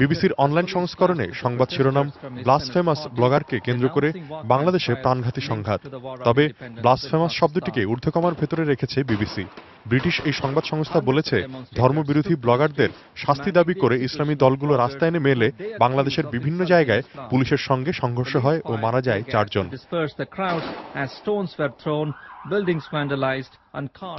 বিবিসির অনলাইন সংস্করণে সংবাদ শিরোনাম ব্লাসফেমাস ব্লগারকে কেন্দ্র করে বাংলাদেশে প্রাণঘাতী সংঘাত। তবে ব্লাসফেমাস শব্দটিকে ঊর্ধ্বকমার ভেতরে রেখেছে বিবিসি। ব্রিটিশ এই সংবাদ সংস্থা বলেছে, ধর্মবিরোধী ব্লগারদের শাস্তি দাবি করে ইসলামী দলগুলো রাস্তায় নেমে এলে বাংলাদেশের বিভিন্ন জায়গায় পুলিশের সঙ্গে সংঘর্ষ হয় ও মারা যায় চারজন।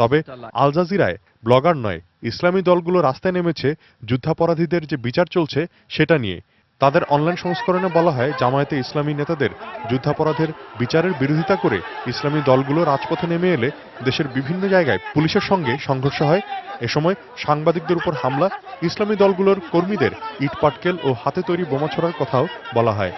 তবে আল জাজিরায় ব্লগার নয়, ইসলামী দলগুলো রাস্তায় নেমেছে, যুদ্ধাপরাধীদের যে বিচার চলছে সেটা নিয়ে। তাদের অনলাইন সংস্করণে বলা হয়, জামায়াতে ইসলামী নেতাদের যুদ্ধাপরাধের বিচারের বিরোধিতা করে ইসলামী দলগুলো রাজপথে নেমে এলে দেশের বিভিন্ন জায়গায় পুলিশের সঙ্গে সংঘর্ষ হয়। এ সময় সাংবাদিকদের উপর হামলা, ইসলামী দলগুলোর কর্মীদের ইটপাটকেল ও হাতে তৈরি বোমা ছড়ার কথাও বলা হয়।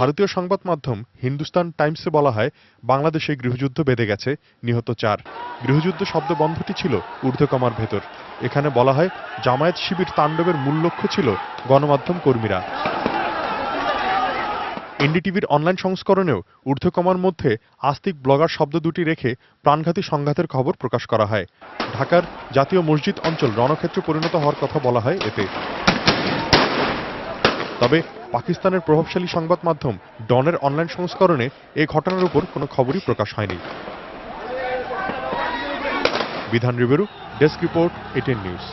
ভারতীয় সংবাদ মাধ্যম হিন্দুস্তান টাইমসে বলা হয়, বাংলাদেশে গৃহযুদ্ধ বেঁধে গেছে, নিহত চার। গৃহযুদ্ধ শব্দ বন্ধটি ছিল ঊর্ধ্বকমার ভেতর। এখানে বলা হয়, জামায়াত শিবির তাণ্ডবের মূল লক্ষ্য ছিল গণমাধ্যম কর্মীরা। এনডিটিভির অনলাইন সংস্করণেও ঊর্ধ্বকমার মধ্যে আস্তিক ব্লগার শব্দ দুটি রেখে প্রাণঘাতী সংঘাতের খবর প্রকাশ করা হয়। ঢাকার জাতীয় মসজিদ অঞ্চল রণক্ষেত্রে পরিণত হওয়ার কথা বলা হয় এতে। তবে পাকিস্তানের প্রভাবশালী সংবাদ মাধ্যম ডনের অনলাইন সংস্করণে এ ঘটনার উপর কোনো খবরই প্রকাশ হয়নি। Bidhan Ribeiro desk report, ATN news.